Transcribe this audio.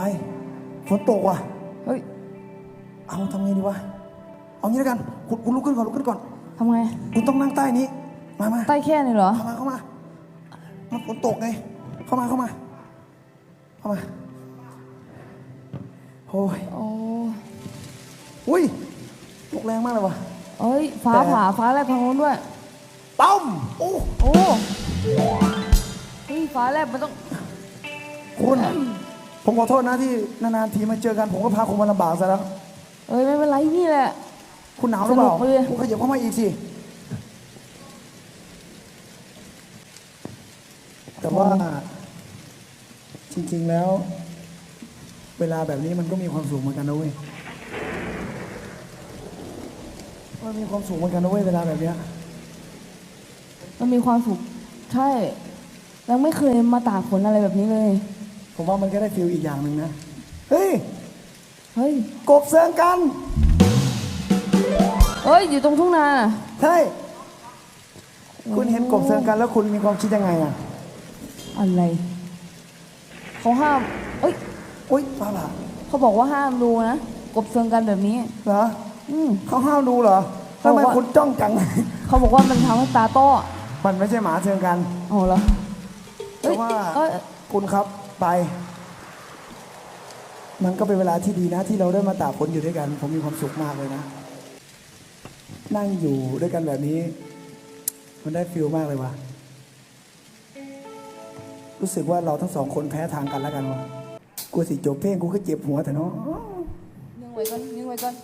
ไปฝนตกว่ะเฮ้ย เอาทำไงดีวะ เอางี้แล้วกัน คุณคุณลุกขึ้นก่อนลุกขึ้นก่อน ทำไง คุณต้องนั่งใต้นี้ มามาใต้แค่นี้เหรอ เข้ามาเข้ามา มันฝนตกไง เข้ามาเข้ามา เข้ามา โอ้ยโอ้อุ้ยตกแรงมากเลยว่ะ เอ้ย ฟ้าแต่ผ่าฟ้าแลบทางโน้นด้วยต้มโอ้โอ้เฮ้ยฟ้าแลบมันต้องคุณ ผมขอโทษนะที่นานๆทีมาเจอกันผมก็พาคุณมาลำบากซะแล้ว เอ้ยไม่เป็นไรนี่แหละ คุณหนาวหรือเปล่าสนุกเลย คุณขยับเข้ามาอีกสิ แต่ว่าจริงๆแล้ว เวลาแบบนี้มันก็มีความสุขเหมือนกันนะเว้ยมันมีความสุขเหมือนกันนะเว้ยเวลาแบบเนี้ย มันมีความสุขใช่ ยังไม่เคยมาตากฝนอะไรแบบนี้เลย ผมว่ามันก็ได้ฟิลอีกอย่างหนึ่งนะ เฮ้ย เฮ้ย กบเซิงกัน เอ้ย อยู่ตรงทุ่งนาน่ะใช่ คุณเห็นกบเซิงกันแล้วคุณมีความคิดยังไงอะ อะไร เขาห้าม เอ้ย อุ้ยป้าล่ะเขาบอกว่าห้ามดูนะ กบเซิงกันแบบนี้ เหรอ อืม เขาห้ามดูเหรอทำไมเขาบอกว่าคุณจ้องจัง เขาบอกว่ามันทำให้ตาโต้มันไม่ใช่หมาเชิงกัน เอาเหรอเพราะว่าเอ้ยคุณครับ ไป มันก็เป็นเวลาที่ดีนะ ที่เราได้มาตากฝนอยู่ด้วยกัน ผมมีความสุขมากเลยนะ นั่งอยู่ด้วยกันแบบนี้ มันได้ฟิลมากเลยว่ะรู้สึกว่าเราทั้งสองคนแพ้ทางกันแล้วกันว่ะกูสิจบเพลงกูก็เจ็บหัวแต่เนาะนิ่งไว้ก่อนนิ่งไว้ก่อน